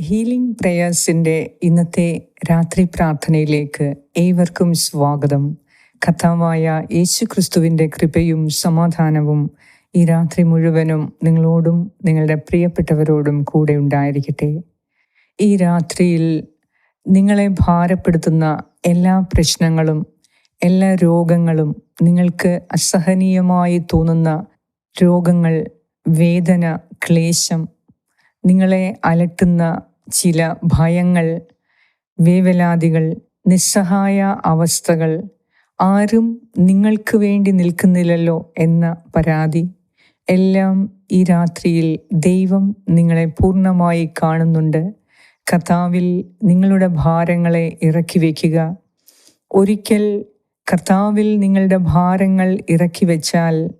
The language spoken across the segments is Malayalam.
ഹീലിംഗ് പ്രേയേഴ്സിന്റെ ഇന്നത്തെ രാത്രി പ്രാർത്ഥനയിലേക്ക് ഏവർക്കും സ്വാഗതം. കഥാവായ യേശു ക്രിസ്തുവിന്റെ കൃപയും സമാധാനവും ഈ രാത്രി മുഴുവനും നിങ്ങളോടും നിങ്ങളുടെ പ്രിയപ്പെട്ടവരോടും കൂടെ ഉണ്ടായിരിക്കട്ടെ. ഈ രാത്രിയിൽ നിങ്ങളെ ഭാരപ്പെടുത്തുന്ന എല്ലാ പ്രശ്നങ്ങളും എല്ലാ രോഗങ്ങളും നിങ്ങൾക്ക് അസഹനീയമായി തോന്നുന്ന രോഗങ്ങൾ വേദന ക്ലേശം നിങ്ങളെ അലട്ടുന്ന ചില ഭയങ്ങൾ വേവലാതികൾ നിസ്സഹായ അവസ്ഥകൾ ആരും നിങ്ങൾക്ക് വേണ്ടി നിൽക്കുന്നില്ലല്ലോ എന്ന പരാതി. എല്ലാം ഈ രാത്രിയിൽ ദൈവം നിങ്ങളെ പൂർണമായി കാണുന്നുണ്ട്. കർത്താവിൽ നിങ്ങളുടെ ഭാരങ്ങളെ ഇറക്കി വയ്ക്കുക. ഒരിക്കൽ കർത്താവിൽ നിങ്ങളുടെ ഭാരങ്ങൾ ഇറക്കി വെച്ചാൽ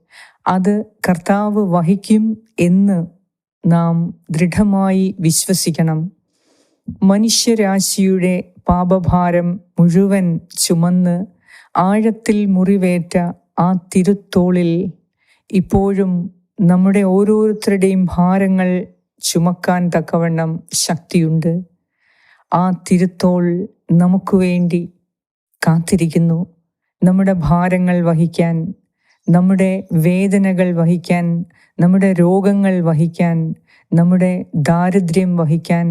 അത് കർത്താവ് വഹിക്കും എന്ന് നാം ദൃഢമായി വിശ്വസിക്കണം. മനുഷ്യരാശിയുടെ പാപഭാരം മുഴുവൻ ചുമന്ന് ആഴത്തിൽ മുറിവേറ്റ ആ തിരുത്തോളിൽ ഇപ്പോഴും നമ്മുടെ ഓരോരുത്തരുടെയും ഭാരങ്ങൾ ചുമക്കാൻ തക്കവണ്ണം ശക്തിയുണ്ട്. ആ തിരുത്തോൾ നമുക്ക് വേണ്ടി കാത്തിരിക്കുന്നു. നമ്മുടെ ഭാരങ്ങൾ വഹിക്കാൻ നമ്മുടെ വേദനകൾ വഹിക്കാൻ നമ്മുടെ രോഗങ്ങൾ വഹിക്കാൻ നമ്മുടെ ദാരിദ്ര്യം വഹിക്കാൻ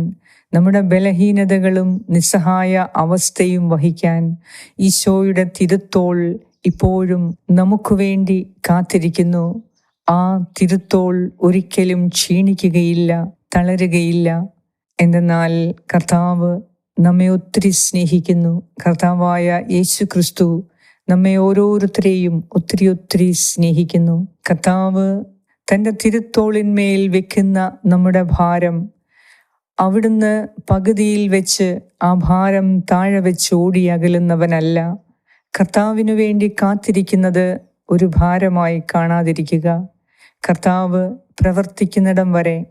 നമ്മുടെ ബലഹീനതകളും നിസ്സഹായ അവസ്ഥയും വഹിക്കാൻ ഈശോയുടെ തിരുത്തോൾ ഇപ്പോഴും നമുക്ക് വേണ്ടി കാത്തിരിക്കുന്നു. ആ തിരുത്തോൾ ഒരിക്കലും ക്ഷീണിക്കുകയില്ല തളരുകയില്ല. എന്തെന്നാൽ കർത്താവ് നമ്മെ ഒത്തിരി സ്നേഹിക്കുന്നു. കർത്താവായ യേശു ക്രിസ്തു നമ്മെ ഓരോരുത്തരെയും ഒത്തിരി ഒത്തിരി സ്നേഹിക്കുന്നു. കർത്താവ് തന്റെ തിരുത്തോളിന്മേൽ വെക്കുന്ന നമ്മുടെ ഭാരം അവിടുന്ന് പകുതിയിൽ വെച്ച് ആ ഭാരം താഴെ വെച്ച് ഓടി അകലുന്നവനല്ല. കർത്താവിനു വേണ്ടി കാത്തിരിക്കുന്നത് ഒരു ഭാരമായി കാണാതിരിക്കുക. കർത്താവ് പ്രവർത്തിക്കുന്നിടം വരെ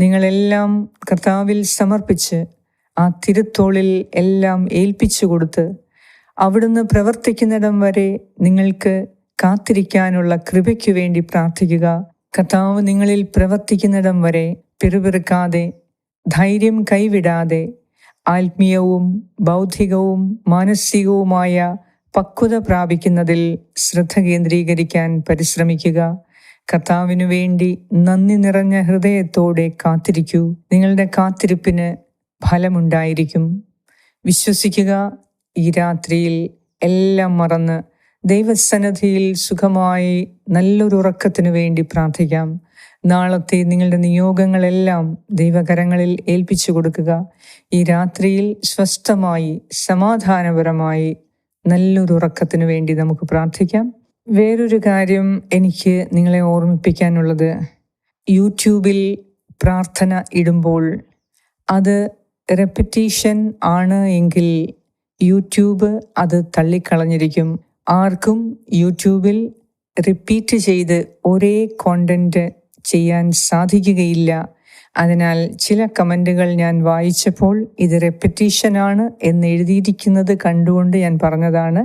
നിങ്ങളെല്ലാം കർത്താവിൽ സമർപ്പിച്ച് ആ തിരുത്തോളിൽ എല്ലാം ഏൽപ്പിച്ചു കൊടുത്ത് അവിടുന്ന് പ്രവർത്തിക്കുന്നിടം വരെ നിങ്ങൾക്ക് കാത്തിരിക്കാനുള്ള കൃപയ്ക്കു വേണ്ടി പ്രാർത്ഥിക്കുക. കർത്താവ് നിങ്ങളിൽ പ്രവർത്തിക്കുന്നിടം വരെ പിറുപിറുക്കാതെ ധൈര്യം കൈവിടാതെ ആത്മീയവും ബൗദ്ധികവും മാനസികവുമായ പക്വത പ്രാപിക്കുന്നതിൽ ശ്രദ്ധ കേന്ദ്രീകരിക്കാൻ പരിശ്രമിക്കുക. കർത്താവിനു വേണ്ടി നന്ദി നിറഞ്ഞ ഹൃദയത്തോടെ കാത്തിരിക്കൂ. നിങ്ങളുടെ കാത്തിരിപ്പിന് ഫലമുണ്ടായിരിക്കും. വിശ്വസിക്കുക ഈ രാത്രിയിൽ എല്ലാം മറന്ന് ദൈവസന്നദ്ധിയിൽ സുഖമായി നല്ലൊരു ഉറക്കത്തിനു വേണ്ടി പ്രാർത്ഥിക്കാം. നാളത്തെ നിങ്ങളുടെ നിയോഗങ്ങളെല്ലാം ദൈവകരങ്ങളിൽ ഏൽപ്പിച്ചു കൊടുക്കുക. ഈ രാത്രിയിൽ സ്വസ്ഥമായി സമാധാനപരമായി നല്ലൊരു ഉറക്കത്തിനു വേണ്ടി നമുക്ക് പ്രാർത്ഥിക്കാം. വേറൊരു കാര്യം എനിക്ക് നിങ്ങളെ ഓർമ്മിപ്പിക്കാനുള്ളത്. യൂട്യൂബിൽ പ്രാർത്ഥന ഇടുമ്പോൾ അത് റെപ്പറ്റീഷൻ ആണ് എങ്കിൽ യൂട്യൂബ് അത് തള്ളിക്കളഞ്ഞിരിക്കും. ആർക്കും യൂട്യൂബിൽ റിപ്പീറ്റ് ചെയ്ത് ഒരേ കോണ്ടന്റ് ചെയ്യാൻ സാധിക്കുകയില്ല. അതിനാൽ ചില കമന്റുകൾ ഞാൻ വായിച്ചപ്പോൾ ഇത് റെപ്പറ്റീഷനാണ് എന്ന് എഴുതിയിരിക്കുന്നത് കണ്ടുകൊണ്ട് ഞാൻ പറഞ്ഞതാണ്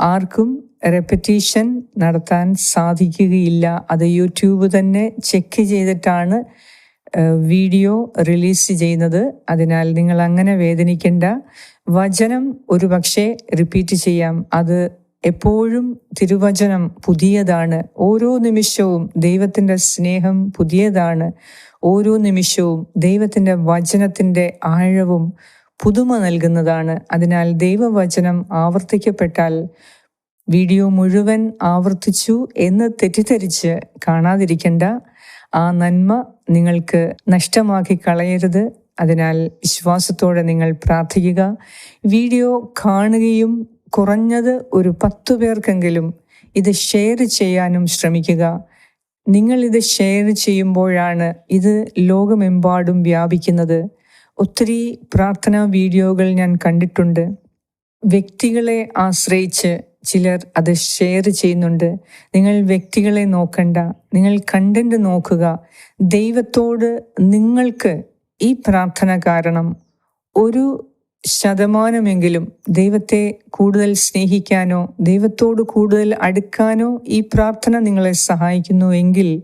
ആർക്കും റെപ്പറ്റീഷൻ നടത്താൻ സാധിക്കുകയില്ല. അത് യൂട്യൂബ് തന്നെ ചെക്ക് ചെയ്തിട്ടാണ് വീഡിയോ റിലീസ് ചെയ്യുന്നത്. അതിനാൽ നിങ്ങൾ അങ്ങനെ വേദനിക്കേണ്ട. വചനം ഒരു പക്ഷേ റിപ്പീറ്റ് ചെയ്യാം. അത് എപ്പോഴും തിരുവചനം പുതിയതാണ്. ഓരോ നിമിഷവും ദൈവത്തിന്റെ സ്നേഹം പുതിയതാണ്. ഓരോ നിമിഷവും ദൈവത്തിന്റെ വചനത്തിന്റെ ആഴവും പുതുമ നൽകുന്നതാണ്. അതിനാൽ ദൈവവചനം ആവർത്തിക്കപ്പെട്ടാൽ വീഡിയോ മുഴുവൻ ആവർത്തിച്ചു എന്ന് തെറ്റിദ്ധരിച്ച് കാണാതിരിക്കേണ്ട. ആ നന്മ നിങ്ങൾക്ക് നഷ്ടമാക്കി കളയരുത്. അതിനാൽ വിശ്വാസത്തോടെ നിങ്ങൾ പ്രാർത്ഥിക്കുക. വീഡിയോ കാണുകയും കുറഞ്ഞത് ഒരു പത്തു പേർക്കെങ്കിലും ഇത് ഷെയർ ചെയ്യാനും ശ്രമിക്കുക. നിങ്ങൾ ഇത് ഷെയർ ചെയ്യുമ്പോഴാണ് ഇത് ലോകമെമ്പാടും വ്യാപിക്കുന്നത്. ഒത്തിരി പ്രാർത്ഥനാ വീഡിയോകൾ ഞാൻ കണ്ടിട്ടുണ്ട്. വ്യക്തികളെ ആശ്രയിച്ച് ചിലർ അത് ഷെയർ ചെയ്യുന്നുണ്ട്. നിങ്ങൾ വ്യക്തികളെ നോക്കണ്ട. നിങ്ങൾ കണ്ടന്റ് നോക്കുക. ദൈവത്തോട് നിങ്ങൾക്ക് ഈ പ്രാർത്ഥന കാരണം ഒരു ശതമാനമെങ്കിലും ദൈവത്തെ കൂടുതൽ സ്നേഹിക്കാനോ ദൈവത്തോട് കൂടുതൽ അടുക്കാനോ ഈ പ്രാർത്ഥന നിങ്ങളെ സഹായിക്കുന്നു എങ്കിൽ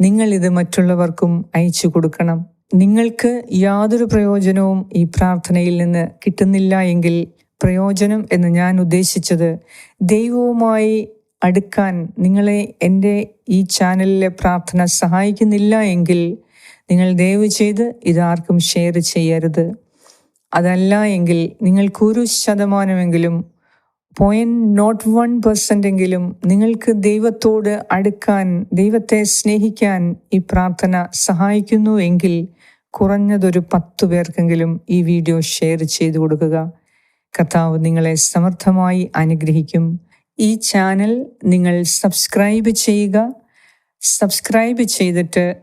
നിങ്ങൾ ഇത് മറ്റുള്ളവർക്കും അയച്ചു കൊടുക്കണം. നിങ്ങൾക്ക് യാതൊരു പ്രയോജനവും ഈ പ്രാർത്ഥനയിൽ നിന്ന് കിട്ടുന്നില്ല എങ്കിൽ പ്രയോജനം എന്ന് ഞാൻ ഉദ്ദേശിച്ചത് ദൈവവുമായി അടുക്കാൻ നിങ്ങളെ എന്റെ ഈ ചാനലിലെ പ്രാർത്ഥന സഹായിക്കുന്നില്ല എങ്കിൽ നിങ്ങൾ ദയവ് ചെയ്ത് ഇതാർക്കും ഷെയർ ചെയ്യരുത്. അതല്ല എങ്കിൽ നിങ്ങൾക്കൊരു ശതമാനമെങ്കിലും പോയിന്റ് നോട്ട് വൺ പെർസെന്റ് എങ്കിലും നിങ്ങൾക്ക് ദൈവത്തോട് അടുക്കാൻ ദൈവത്തെ സ്നേഹിക്കാൻ ഈ പ്രാർത്ഥന സഹായിക്കുന്നു എങ്കിൽ കുറഞ്ഞതൊരു പത്തു പേർക്കെങ്കിലും ഈ വീഡിയോ ഷെയർ ചെയ്തു കൊടുക്കുക. കർത്താവ് നിങ്ങളെ സമർത്ഥമായി അനുഗ്രഹിക്കും. ഈ ചാനൽ നിങ്ങൾ സബ്സ്ക്രൈബ് ചെയ്യുക. സബ്സ്ക്രൈബ് ചെയ്തിട്ട്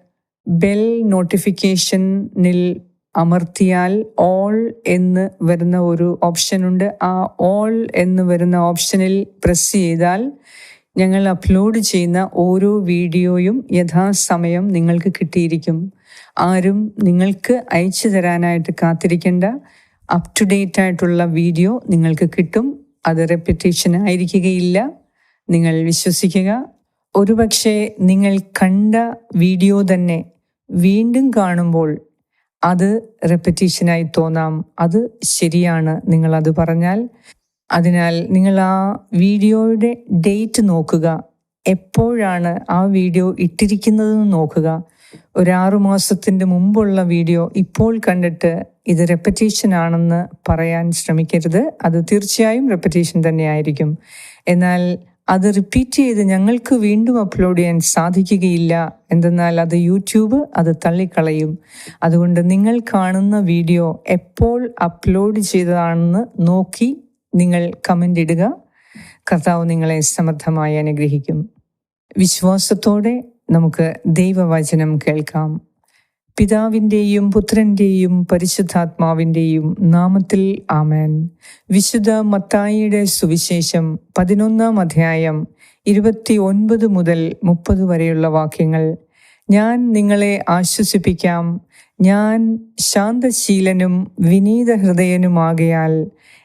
ബെൽ നോട്ടിഫിക്കേഷനിൽ അമർത്തിയാൽ ഓൾ എന്ന് വരുന്ന ഒരു ഓപ്ഷൻ ഉണ്ട്. ആ ഓൾ എന്ന് വരുന്ന ഓപ്ഷനിൽ പ്രസ് ചെയ്താൽ ഞങ്ങൾ അപ്ലോഡ് ചെയ്യുന്ന ഓരോ വീഡിയോയും യഥാസമയം നിങ്ങൾക്ക് കിട്ടിയിരിക്കും. ആരും നിങ്ങൾക്ക് അയച്ചു തരാനായിട്ട് കാത്തിരിക്കേണ്ട. അപ് ടു ഡേറ്റ് ആയിട്ടുള്ള വീഡിയോ നിങ്ങൾക്ക് കിട്ടും. അത് റെപ്പിറ്റേഷൻ ആയിരിക്കുകയില്ല. നിങ്ങൾ വിശ്വസിക്കുക. ഒരുപക്ഷെ നിങ്ങൾ കണ്ട വീഡിയോ തന്നെ വീണ്ടും കാണുമ്പോൾ അത് റെപ്പറ്റീഷനായി തോന്നാം. അത് ശരിയാണ് നിങ്ങൾ അത് പറഞ്ഞാൽ. അതിനാൽ നിങ്ങൾ ആ വീഡിയോയുടെ ഡേറ്റ് നോക്കുക. എപ്പോഴാണ് ആ വീഡിയോ ഇട്ടിരിക്കുന്നതെന്ന് നോക്കുക. ഒരാറു മാസത്തിന്റെ മുമ്പുള്ള വീഡിയോ ഇപ്പോൾ കണ്ടിട്ട് ഇത് റെപ്പറ്റീഷൻ ആണെന്ന് പറയാൻ ശ്രമിക്കരുത്. അത് തീർച്ചയായും റെപ്പറ്റീഷൻ തന്നെയായിരിക്കും എന്നാൽ അത് റിപ്പീറ്റ് ചെയ്ത് ഞങ്ങൾക്ക് വീണ്ടും അപ്ലോഡ് ചെയ്യാൻ സാധിക്കുകയില്ല. എന്തെന്നാൽ അത് യൂട്യൂബ് അത് തള്ളിക്കളയും. അതുകൊണ്ട് നിങ്ങൾ കാണുന്ന വീഡിയോ എപ്പോൾ അപ്ലോഡ് ചെയ്തതാണെന്ന് നോക്കി നിങ്ങൾ കമന്റ് ഇടുക. കർത്താവ് നിങ്ങളെ സമർത്ഥമായി അനുഗ്രഹിക്കും. വിശ്വാസത്തോടെ നമുക്ക് ദൈവവചനം കേൾക്കാം. പിതാവിന്റെയും പുത്രന്റെയും പരിശുദ്ധാത്മാവിന്റെയും നാമത്തിൽ ആമേൻ. വിശുദ്ധ മത്തായിയുടെ സുവിശേഷം പതിനൊന്നാം അധ്യായം ഇരുപത്തി ഒൻപത് മുതൽ മുപ്പത് വരെയുള്ള വാക്യങ്ങൾ. ഞാൻ നിങ്ങളെ ആശ്വസിപ്പിക്കാം. ഞാൻ ശാന്തശീലനും വിനീത ഹൃദയനുമാകയാൽ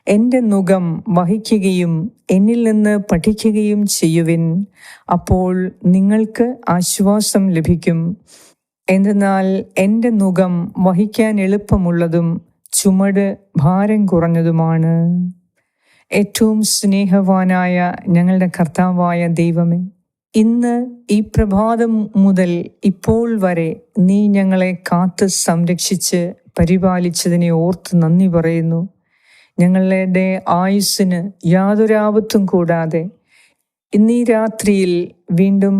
എന്റെ നുഖം വഹിക്കുകയും എന്നിൽ നിന്ന് പഠിക്കുകയും ചെയ്യുവിൻ. അപ്പോൾ നിങ്ങൾക്ക് ആശ്വാസം ലഭിക്കും. എന്തെന്നാൽ എന്റെ മുഖം വഹിക്കാൻ എളുപ്പമുള്ളതും ചുമട് ഭാരം കുറഞ്ഞതുമാണ്. ഏറ്റവും സ്നേഹവാനായ ഞങ്ങളുടെ കർത്താവായ ദൈവമേ ഇന്ന് ഈ പ്രഭാതം മുതൽ ഇപ്പോൾ വരെ നീ ഞങ്ങളെ കാത്ത് സംരക്ഷിച്ച് പരിപാലിച്ചതിനെ ഓർത്ത് നന്ദി പറയുന്നു. ഞങ്ങളുടെ ആയുസ്സിന് യാതൊരാപത്തും കൂടാതെ ഇന്നീ രാത്രിയിൽ വീണ്ടും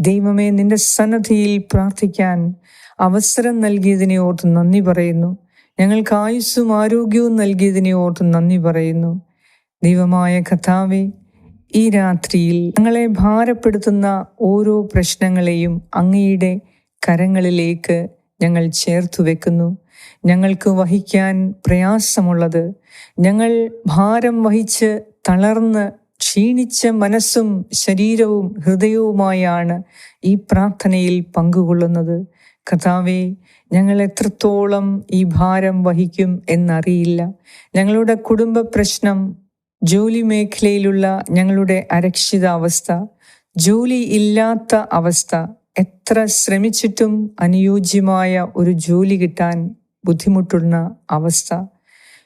ദൈവമേ നിന്റെ സന്നദ്ധിയിൽ പ്രാർത്ഥിക്കാൻ അവസരം നൽകിയതിനെ ഓർത്ത് നന്ദി പറയുന്നു. ഞങ്ങൾക്ക് ആയുസ്സും ആരോഗ്യവും നൽകിയതിനെ ഓർത്ത് നന്ദി പറയുന്നു. ദൈവമായ കഥാവെ ഈ രാത്രിയിൽ ഞങ്ങളെ ഭാരപ്പെടുത്തുന്ന ഓരോ പ്രശ്നങ്ങളെയും അങ്ങയുടെ കരങ്ങളിലേക്ക് ഞങ്ങൾ ചേർത്തു വെക്കുന്നു. ഞങ്ങൾക്ക് വഹിക്കാൻ പ്രയാസമുള്ളത് ഞങ്ങൾ ഭാരം വഹിച്ച് തളർന്ന് ക്ഷീണിച്ച മനസ്സും ശരീരവും ഹൃദയവുമായാണ് ഈ പ്രാർത്ഥനയിൽ പങ്കുകൊള്ളുന്നത്. കഥാവെ ഞങ്ങൾ എത്രത്തോളം ഈ ഭാരം വഹിക്കും എന്നറിയില്ല. ഞങ്ങളുടെ കുടുംബ പ്രശ്നം ജോലി മേഖലയിലുള്ള ഞങ്ങളുടെ അരക്ഷിതാവസ്ഥ ജോലി ഇല്ലാത്ത അവസ്ഥ എത്ര ശ്രമിച്ചിട്ടും അനുയോജ്യമായ ഒരു ജോലി കിട്ടാൻ ബുദ്ധിമുട്ടുന്ന അവസ്ഥ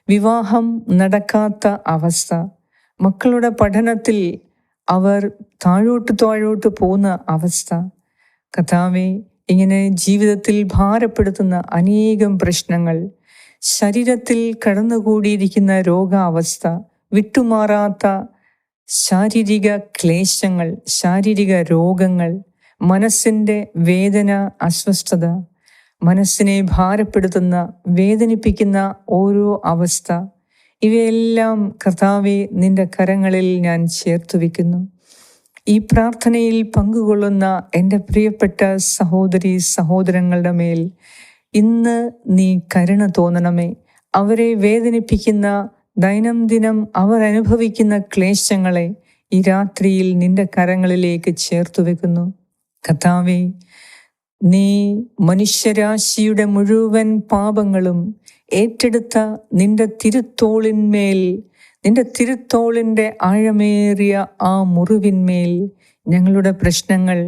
വിവാഹം നടക്കാത്ത അവസ്ഥ മക്കളുടെ പഠനത്തിൽ അവർ താഴോട്ട് താഴോട്ട് പോകുന്ന അവസ്ഥ. കഥാവെ ഇങ്ങനെ ജീവിതത്തിൽ ഭാരപ്പെടുത്തുന്ന അനേകം പ്രശ്നങ്ങൾ ശരീരത്തിൽ കടന്നുകൂടിയിരിക്കുന്ന രോഗാവസ്ഥ വിട്ടുമാറാത്ത ശാരീരിക ക്ലേശങ്ങൾ ശാരീരിക രോഗങ്ങൾ മനസ്സിന്റെ വേദന അസ്വസ്ഥത മനസ്സിനെ ഭാരപ്പെടുത്തുന്ന വേദനിപ്പിക്കുന്ന ഓരോ അവസ്ഥ. ഇവയെല്ലാം കർത്താവെ നിന്റെ കരങ്ങളിൽ ഞാൻ ചേർത്തു വയ്ക്കുന്നു ഈ പ്രാർത്ഥനയിൽ പങ്കുകൊള്ളുന്ന എന്റെ പ്രിയപ്പെട്ട സഹോദരി സഹോദരങ്ങളുടെ മേൽ ഇന്ന് നീ കരുണ തോന്നണമേ. അവരെ വേദനിപ്പിക്കുന്ന ദൈനംദിനം അവർ അനുഭവിക്കുന്ന ക്ലേശങ്ങളെ ഈ രാത്രിയിൽ നിന്റെ കരങ്ങളിലേക്ക് ചേർത്തു വെക്കുന്നു കഥാവേ നീ മനുഷ്യരാശിയുടെ മുഴുവൻ പാപങ്ങളും ഏറ്റെടുത്ത നിന്റെ തിരുത്തോളിന്മേൽ നിന്റെ തിരുത്തോളിന്റെ ആഴമേറിയ ആ മുറിവിന്മേൽ ഞങ്ങളുടെ പ്രശ്നങ്ങൾ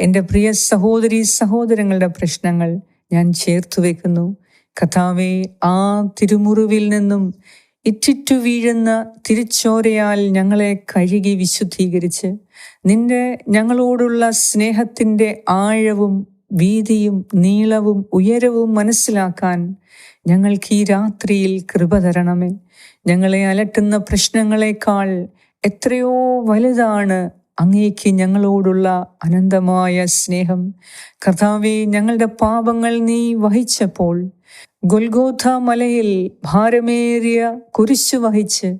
എന്റെ പ്രിയ സഹോദരി സഹോദരങ്ങളുടെ പ്രശ്നങ്ങൾ ഞാൻ ചേർത്തു വെക്കുന്നു. കഥാവെ ആ തിരുമുറിവിൽ നിന്നും ഇറ്റിറ്റു വീഴുന്ന തിരിച്ചോരയാൽ ഞങ്ങളെ കഴുകി വിശുദ്ധീകരിച്ച് നിന്റെ ഞങ്ങളോടുള്ള സ്നേഹത്തിന്റെ ആഴവും വീതിയും നീളവും ഉയരവും മനസ്സിലാക്കാൻ ഞങ്ങൾക്ക് ഈ രാത്രിയിൽ കൃപ തരണമേ. ഞങ്ങളെ അലട്ടുന്ന പ്രശ്നങ്ങളെക്കാൾ എത്രയോ വലുതാണ് അങ്ങേക്ക് ഞങ്ങളോടുള്ള അനന്തമായ സ്നേഹം. കർത്താവെ ഞങ്ങളുടെ പാപങ്ങൾ നീ വഹിച്ചപ്പോൾ ഗൊൽഗോഥ മലയിൽ ഭാരമേറിയ കുരിശു വഹിച്ച്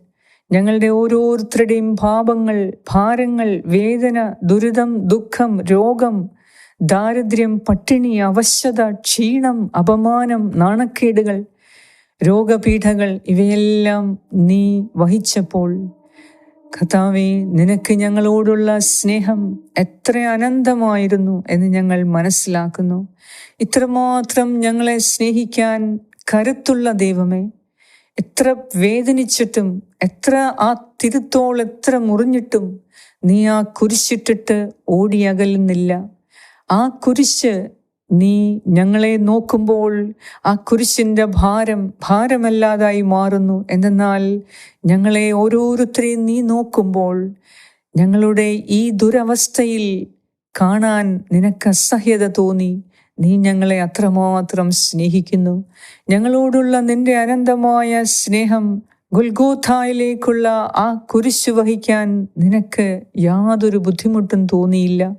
ഞങ്ങളുടെ ഓരോരുത്തരുടെയും പാപങ്ങൾ ഭാരങ്ങൾ വേദന ദുരിതം ദുഃഖം രോഗം ദാരിദ്ര്യം പട്ടിണി അവശത ക്ഷീണം അപമാനം നാണക്കേടുകൾ രോഗപീഠകൾ ഇവയെല്ലാം നീ വഹിച്ചപ്പോൾ കഥാവെ നിനക്ക് ഞങ്ങളോടുള്ള സ്നേഹം എത്ര അനന്തമായിരുന്നു എന്ന് ഞങ്ങൾ മനസ്സിലാക്കുന്നു. ഇത്രമാത്രം ഞങ്ങളെ സ്നേഹിക്കാൻ കരുത്തുള്ള ദൈവമേ എത്ര വേദനിച്ചിട്ടും എത്ര ആ തിരുത്തോൾ എത്ര മുറിഞ്ഞിട്ടും നീ ആ കുരിശിട്ടിട്ട് ഓടിയകലുന്നില്ല. ആ കുരിശ് നീ ഞങ്ങളെ നോക്കുമ്പോൾ ആ കുരിശിന്റെ ഭാരം ഭാരമല്ലാതായി മാറുന്നു. എന്നാൽ ഞങ്ങളെ ഓരോരുത്തരെയും നീ നോക്കുമ്പോൾ ഞങ്ങളുടെ ഈ ദുരവസ്ഥയിൽ കാണാൻ നിനക്ക് അസഹ്യത തോന്നി. നീ ഞങ്ങളെ അത്രമാത്രം സ്നേഹിക്കുന്നു. ഞങ്ങളോടുള്ള നിന്റെ അനന്തമായ സ്നേഹം ഗുൽഗോഥായിലേക്കുള്ള ആ കുരിശ് വഹിക്കാൻ നിനക്ക് യാതൊരു ബുദ്ധിമുട്ടും തോന്നിയില്ല.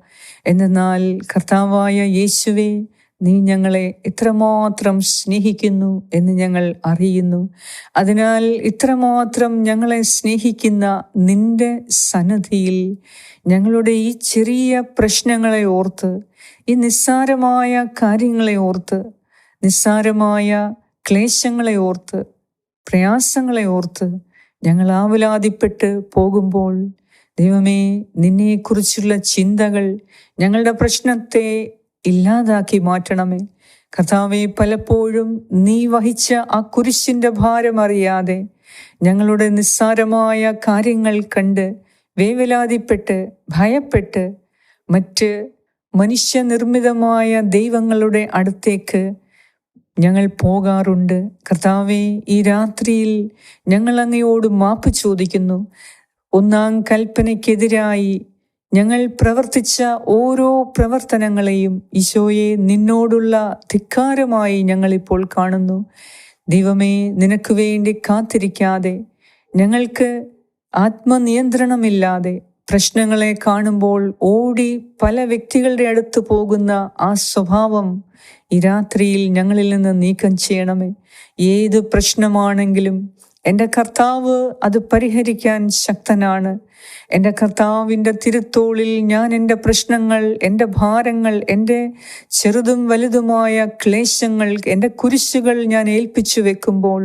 എന്നാൽ കർത്താവായ യേശുവെ നീ ഞങ്ങളെ ഇത്രമാത്രം സ്നേഹിക്കുന്നു എന്ന് ഞങ്ങൾ അറിയുന്നു. അതിനാൽ ഇത്രമാത്രം ഞങ്ങളെ സ്നേഹിക്കുന്ന നിന്റെ സന്നദ്ധിയിൽ ഞങ്ങളുടെ ഈ ചെറിയ പ്രശ്നങ്ങളെ ഓർത്ത് ഈ നിസ്സാരമായ കാര്യങ്ങളെ ഓർത്ത് നിസ്സാരമായ ക്ലേശങ്ങളെ ഓർത്ത് പ്രയാസങ്ങളെ ഓർത്ത് ഞങ്ങൾ ആവലാതിപ്പെട്ട് പോകുമ്പോൾ ദൈവമേ നിന്നെക്കുറിച്ചുള്ള ചിന്തകൾ ഞങ്ങളുടെ പ്രശ്നത്തെ ഇല്ലാതാക്കി മാറ്റണമേ. കർത്താവെ പലപ്പോഴും നീ വഹിച്ച ആ കുരിശിന്റെ ഭാരം അറിയാതെ ഞങ്ങളുടെ നിസ്സാരമായ കാര്യങ്ങൾ കണ്ട് വേവലാതിപ്പെട്ട് ഭയപ്പെട്ട് മറ്റ് മനുഷ്യനിർമ്മിതമായ ദൈവങ്ങളുടെ അടുത്തേക്ക് ഞങ്ങൾ പോകാറുണ്ട്. കർത്താവെ ഈ രാത്രിയിൽ ഞങ്ങൾ അങ്ങയോട് മാപ്പ് ചോദിക്കുന്നു. ഒന്നാം കൽപ്പനയ്ക്കെതിരായി ഞങ്ങൾ പ്രവർത്തിച്ച ഓരോ പ്രവർത്തനങ്ങളെയും ഈശോയെ നിന്നോടുള്ള ധിക്കാരമായി ഞങ്ങളിപ്പോൾ കാണുന്നു. ദൈവമേ നിനക്ക് വേണ്ടി കാത്തിരിക്കാതെ ഞങ്ങൾക്ക് ആത്മനിയന്ത്രണമില്ലാതെ പ്രശ്നങ്ങളെ കാണുമ്പോൾ ഓടി പല വ്യക്തികളുടെ അടുത്ത് പോകുന്ന ആ സ്വഭാവം ഈ രാത്രിയിൽ ഞങ്ങളിൽ നിന്ന് നീക്കം ചെയ്യണമേ. ഏത് പ്രശ്നമാണെങ്കിലും എന്റെ കർത്താവ് അത് പരിഹരിക്കാൻ ശക്തനാണ്. എന്റെ കർത്താവിന്റെ തിരുത്തോളിൽ ഞാൻ എന്റെ പ്രശ്നങ്ങൾ എന്റെ ഭാരങ്ങൾ എന്റെ ചെറുതും വലുതുമായ ക്ലേശങ്ങൾ എന്റെ കുരിശുകൾ ഞാൻ ഏൽപ്പിച്ചു വെക്കുമ്പോൾ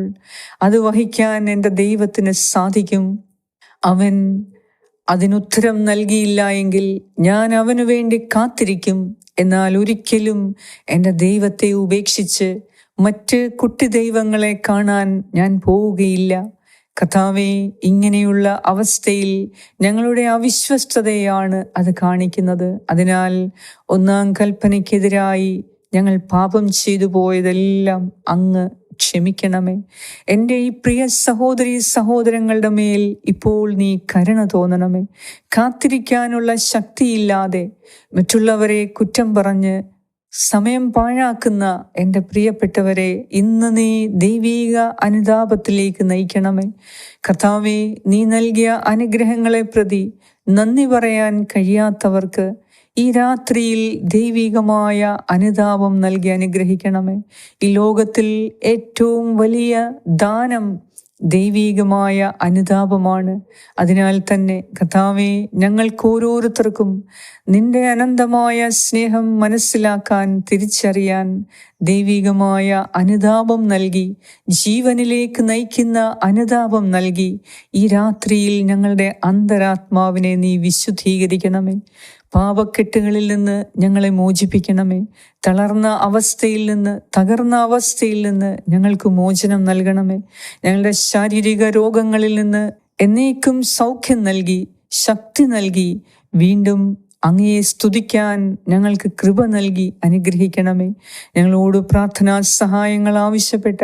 അത് വഹിക്കാൻ എന്റെ ദൈവത്തിന് സാധിക്കും. അവൻ അതിനുത്തരം നൽകിയില്ല എങ്കിൽ ഞാൻ അവനു വേണ്ടി കാത്തിരിക്കും. എന്നാൽ ഒരിക്കലും എന്റെ ദൈവത്തെ ഉപേക്ഷിച്ച് മറ്റ് കുട്ടി ദൈവങ്ങളെ കാണാൻ ഞാൻ പോവുകയില്ല. കഥാവെ ഇങ്ങനെയുള്ള അവസ്ഥയിൽ ഞങ്ങളുടെ അവിശ്വസ്തതയാണ് അത് കാണിക്കുന്നത്. അതിനാൽ ഒന്നാം കൽപ്പനയ്ക്കെതിരായി ഞങ്ങൾ പാപം ചെയ്തു പോയതെല്ലാം അങ്ങ് ക്ഷമിക്കണമേ. എന്റെ ഈ പ്രിയ സഹോദരി സഹോദരങ്ങളുടെ മേൽ ഇപ്പോൾ നീ കരുണ തോന്നണമേ. കാത്തിരിക്കാനുള്ള ശക്തിയില്ലാതെ മറ്റുള്ളവരെ കുറ്റം പറഞ്ഞ് സമയം പാഴാക്കുന്ന എന്റെ പ്രിയപ്പെട്ടവരെ ഇന്ന് നീ ദൈവീക അനുതാപത്തിലേക്ക് നയിക്കണമേ. കർത്താവെ നീ നൽകിയ അനുഗ്രഹങ്ങളെ പ്രതി നന്ദി പറയാൻ കഴിയാത്തവർക്ക് ഈ രാത്രിയിൽ ദൈവികമായ അനുതാപം നൽകി അനുഗ്രഹിക്കണമേ. ഈ ലോകത്തിൽ ഏറ്റവും വലിയ ദാനം ദൈവീകമായ അനുതാപമാണ്. അതിനാൽ തന്നെ കഥാവെ ഞങ്ങൾക്ക് ഓരോരുത്തർക്കും നിന്റെ അനന്തമായ സ്നേഹം മനസ്സിലാക്കാൻ തിരിച്ചറിയാൻ ദൈവികമായ അനുതാപം നൽകി ജീവനിലേക്ക് നയിക്കുന്ന അനുതാപം നൽകി ഈ രാത്രിയിൽ ഞങ്ങളുടെ അന്തരാത്മാവിനെ നീ വിശുദ്ധീകരിക്കണമേ. പാപക്കെട്ടുകളിൽ നിന്ന് ഞങ്ങളെ മോചിപ്പിക്കണമേ. തളർന്ന അവസ്ഥയിൽ നിന്ന് തകർന്ന അവസ്ഥയിൽ നിന്ന് ഞങ്ങൾക്ക് മോചനം നൽകണമേ. ഞങ്ങളുടെ ശാരീരിക രോഗങ്ങളിൽ നിന്ന് എന്നേക്കും സൗഖ്യം നൽകി ശക്തി നൽകി വീണ്ടും അങ്ങയെ സ്തുതിക്കാൻ ഞങ്ങൾക്ക് കൃപ നൽകി അനുഗ്രഹിക്കണമേ. ഞങ്ങളോട് പ്രാർത്ഥനാ സഹായങ്ങൾ ആവശ്യപ്പെട്ട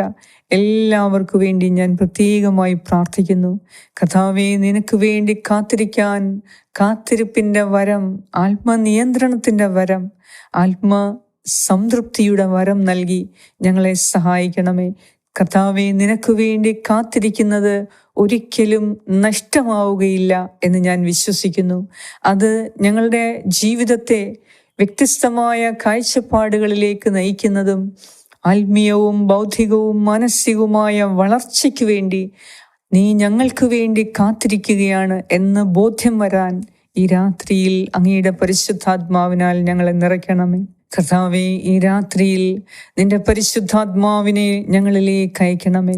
എല്ലാവർക്കു വേണ്ടി ഞാൻ പ്രത്യേകമായി പ്രാർത്ഥിക്കുന്നു. കഥാവെ നിനക്ക് വേണ്ടി കാത്തിരിക്കാൻ കാത്തിരിപ്പിന്റെ വരം ആത്മനിയന്ത്രണത്തിന്റെ വരം ആത്മ സംതൃപ്തിയുടെ വരം നൽകി ഞങ്ങളെ സഹായിക്കണമേ. കർത്താവെ നിനക്ക് വേണ്ടി കാത്തിരിക്കുന്നത് ഒരിക്കലും നഷ്ടമാവുകയില്ല എന്ന് ഞാൻ വിശ്വസിക്കുന്നു. അത് ഞങ്ങളുടെ ജീവിതത്തെ വ്യത്യസ്തമായ കാഴ്ചപ്പാടുകളിലേക്ക് നയിക്കുന്നതും ആത്മീയവും ബൗദ്ധികവും മാനസികവുമായ വളർച്ചയ്ക്ക് വേണ്ടി നീ ഞങ്ങൾക്ക് വേണ്ടി കാത്തിരിക്കുകയാണ് എന്ന് ബോധ്യം വരാൻ ഈ രാത്രിയിൽ അങ്ങയുടെ പരിശുദ്ധാത്മാവിനാൽ ഞങ്ങളെ നിറയ്ക്കണമേ. കർത്താവെ ഈ രാത്രിയിൽ നിന്റെ പരിശുദ്ധാത്മാവിനെ ഞങ്ങളിലേക്ക് അയക്കണമേ.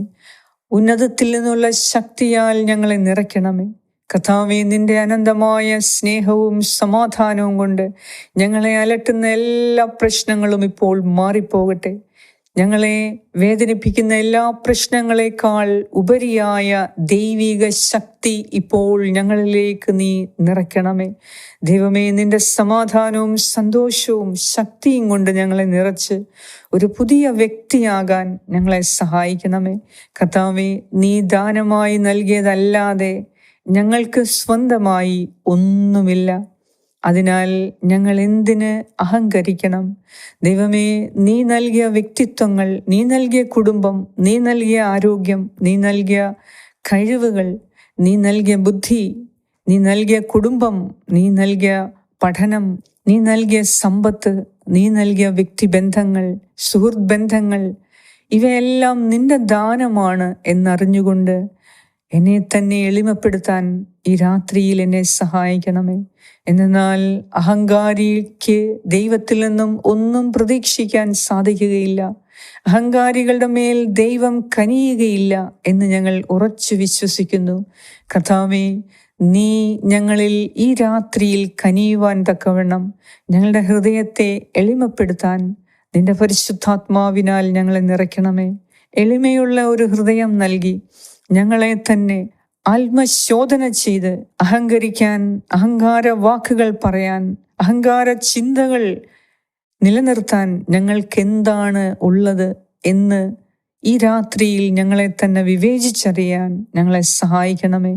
ഉന്നതത്തിൽ നിന്നുള്ള ശക്തിയാൽ ഞങ്ങളെ നിറയ്ക്കണമേ. കഥാവെ നിന്റെ അനന്തമായ സ്നേഹവും സമാധാനവും കൊണ്ട് ഞങ്ങളെ അലട്ടുന്ന എല്ലാ പ്രശ്നങ്ങളും ഇപ്പോൾ മാറിപ്പോകട്ടെ. ഞങ്ങളെ വേദനിപ്പിക്കുന്ന എല്ലാ പ്രശ്നങ്ങളെക്കാൾ ഉപരിയായ ദൈവിക ശക്തി ഇപ്പോൾ ഞങ്ങളിലേക്ക് നീ നിറയ്ക്കണമേ. ദൈവമേ നിന്റെ സമാധാനവും സന്തോഷവും ശക്തിയും കൊണ്ട് ഞങ്ങളെ നിറച്ച് ഒരു പുതിയ വ്യക്തിയാകാൻ ഞങ്ങളെ സഹായിക്കണമേ. കർത്താവെ നീ ദാനമായി നൽകിയതല്ലാതെ ഞങ്ങൾക്ക് സ്വന്തമായി ഒന്നുമില്ല. അതിനാൽ ഞങ്ങൾ എന്തിന് അഹങ്കരിക്കണം? ദൈവമേ നീ നൽകിയ വ്യക്തിത്വങ്ങൾ നീ നൽകിയ കുടുംബം നീ നൽകിയ ആരോഗ്യം നീ നൽകിയ കഴിവുകൾ നീ നൽകിയ ബുദ്ധി നീ നൽകിയ കുടുംബം നീ നൽകിയ പഠനം നീ നൽകിയ സമ്പത്ത് നീ നൽകിയ വ്യക്തിബന്ധങ്ങൾ സുഹൃത്ത് ബന്ധങ്ങൾ ഇവയെല്ലാം നിന്റെ ദാനമാണ് എന്നറിഞ്ഞുകൊണ്ട് എന്നെ തന്നെ എളിമപ്പെടുത്താൻ ഈ രാത്രിയിൽ എന്നെ സഹായിക്കണമേ. എന്നാൽ അഹങ്കാരിക്ക് ദൈവത്തിൽ നിന്നും ഒന്നും പ്രതീക്ഷിക്കാൻ സാധിക്കുകയില്ല. അഹങ്കാരികളുടെ മേൽ ദൈവം കനിയുകയില്ല എന്ന് ഞങ്ങൾ ഉറച്ചു വിശ്വസിക്കുന്നു. കഥാവേ നീ ഞങ്ങളിൽ ഈ രാത്രിയിൽ കനിയുവാൻ തക്കവണ്ണം ഞങ്ങളുടെ ഹൃദയത്തെ എളിമപ്പെടുത്താൻ നിന്റെ പരിശുദ്ധാത്മാവിനാൽ ഞങ്ങളെ നിറയ്ക്കണമേ. എളിമയുള്ള ഒരു ഹൃദയം നൽകി ഞങ്ങളെ തന്നെ ആത്മശോധന ചെയ്ത് അഹങ്കരിക്കാൻ അഹങ്കാര വാക്കുകൾ പറയാൻ അഹങ്കാര ചിന്തകൾ നിലനിർത്താൻ ഞങ്ങൾക്ക് എന്താണ് ഉള്ളത് എന്ന് ഈ രാത്രിയിൽ ഞങ്ങളെ തന്നെ വിവേചിച്ചറിയാൻ ഞങ്ങളെ സഹായിക്കണമേ.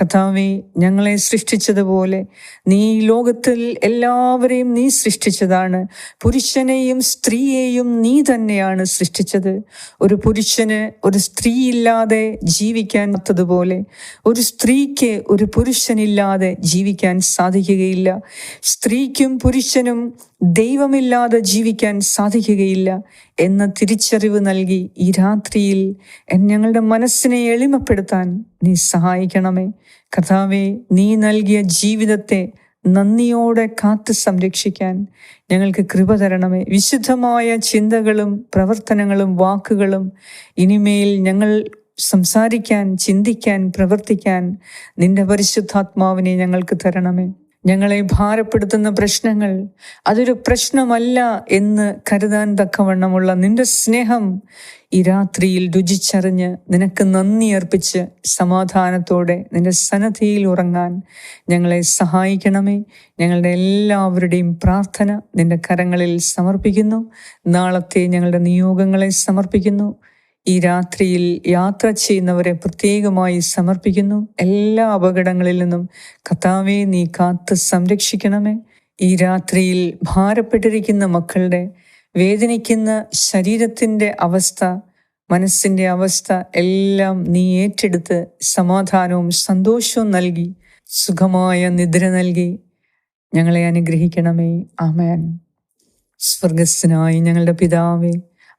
കഥാവെ ഞങ്ങളെ സൃഷ്ടിച്ചതുപോലെ നീ ലോകത്തിൽ എല്ലാവരെയും നീ സൃഷ്ടിച്ചതാണ്. പുരുഷനെയും സ്ത്രീയെയും നീ തന്നെയാണ് സൃഷ്ടിച്ചത്. ഒരു പുരുഷന് ഒരു സ്ത്രീ ഇല്ലാതെ ജീവിക്കാൻ പറ്റതുപോലെ ഒരു സ്ത്രീക്ക് ഒരു പുരുഷനില്ലാതെ ജീവിക്കാൻ സാധിക്കുകയില്ല. സ്ത്രീക്കും പുരുഷനും ദൈവമില്ലാതെ ജീവിക്കാൻ സാധിക്കുകയില്ല എന്ന തിരിച്ചറിവ് നൽകി ഈ രാത്രിയിൽ ഞങ്ങളുടെ മനസ്സിനെ എളിമപ്പെടുത്താൻ നീ സഹായിക്കണമേ. കഥാവെ നീ നൽകിയ ജീവിതത്തെ നന്ദിയോടെ കാത്തു സംരക്ഷിക്കാൻ ഞങ്ങൾക്ക് കൃപ തരണമേ. വിശുദ്ധമായ ചിന്തകളും പ്രവർത്തനങ്ങളും വാക്കുകളും ഇനിമേൽ ഞങ്ങൾ സംസാരിക്കാൻ ചിന്തിക്കാൻ പ്രവർത്തിക്കാൻ നിന്റെ പരിശുദ്ധാത്മാവിനെ ഞങ്ങൾക്ക് തരണമേ. ഞങ്ങളെ ഭാരപ്പെടുത്തുന്ന പ്രശ്നങ്ങൾ അതൊരു പ്രശ്നമല്ല എന്ന് കരുതാൻ തക്കവണ്ണമുള്ള നിന്റെ സ്നേഹം ഈ രാത്രിയിൽ രുചിച്ചറിഞ്ഞ് നിനക്ക് നന്ദി അർപ്പിച്ച് സമാധാനത്തോടെ നിന്റെ സന്നദ്ധിയിൽ ഉറങ്ങാൻ ഞങ്ങളെ സഹായിക്കണമേ. ഞങ്ങളുടെ എല്ലാവരുടെയും പ്രാർത്ഥന നിന്റെ കരങ്ങളിൽ സമർപ്പിക്കുന്നു. നാളത്തെ ഞങ്ങളുടെ നിയോഗങ്ങളെ സമർപ്പിക്കുന്നു. ഈ രാത്രിയിൽ യാത്ര ചെയ്യുന്നവരെ പ്രത്യേകമായി സമർപ്പിക്കുന്നു. എല്ലാ അപകടങ്ങളിൽ നിന്നും കഥാവെ നീ കാത്ത് സംരക്ഷിക്കണമേ. ഈ രാത്രിയിൽ ഭാരപ്പെട്ടിരിക്കുന്ന മക്കളുടെ വേദനിക്കുന്ന ശരീരത്തിന്റെ അവസ്ഥ മനസ്സിന്റെ അവസ്ഥ എല്ലാം നീ ഏറ്റെടുത്ത് സമാധാനവും സന്തോഷവും നൽകി സുഖമായ നിദ്ര നൽകി. ഞങ്ങളെ അനുഗ്രഹിക്കണമേ. ആമേൻ. സ്വർഗസ്സനായി ഞങ്ങളുടെ പിതാവേ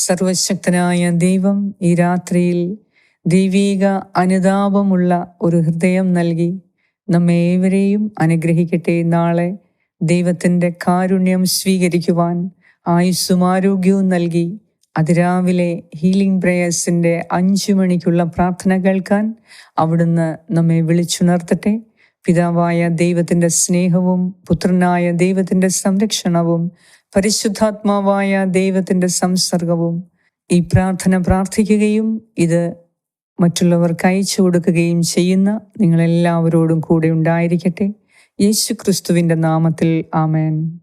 സർവശക്തനായ ദൈവം ഈ രാത്രിയിൽ ദൈവീക അനുതാപമുള്ള ഒരു ഹൃദയം നൽകി നമ്മെ ഏവരെയും അനുഗ്രഹിക്കട്ടെ. നാളെ ദൈവത്തിന്റെ കാരുണ്യം സ്വീകരിക്കുവാൻ ആയുസ്സും ആരോഗ്യവും നൽകി. അതിരാവിലെ ഹീലിംഗ് പ്രേയേഴ്സിന്റെ അഞ്ചു മണിക്കുള്ള പ്രാർത്ഥന കേൾക്കാൻ അവിടുന്ന് നമ്മെ വിളിച്ചുണർത്തട്ടെ. പിതാവായ ദൈവത്തിന്റെ സ്നേഹവും പുത്രനായ ദൈവത്തിന്റെ സംരക്ഷണവും പരിശുദ്ധാത്മാവായ ദൈവത്തിന്റെ സംസർഗവും ഈ പ്രാർത്ഥന പ്രാർത്ഥിക്കുകയും ഇത് മറ്റുള്ളവർക്ക് അയച്ചു കൊടുക്കുകയും ചെയ്യുന്ന നിങ്ങളെല്ലാവരോടും കൂടെ ഉണ്ടായിരിക്കട്ടെ. യേശു ക്രിസ്തുവിന്റെ നാമത്തിൽ ആമേൻ.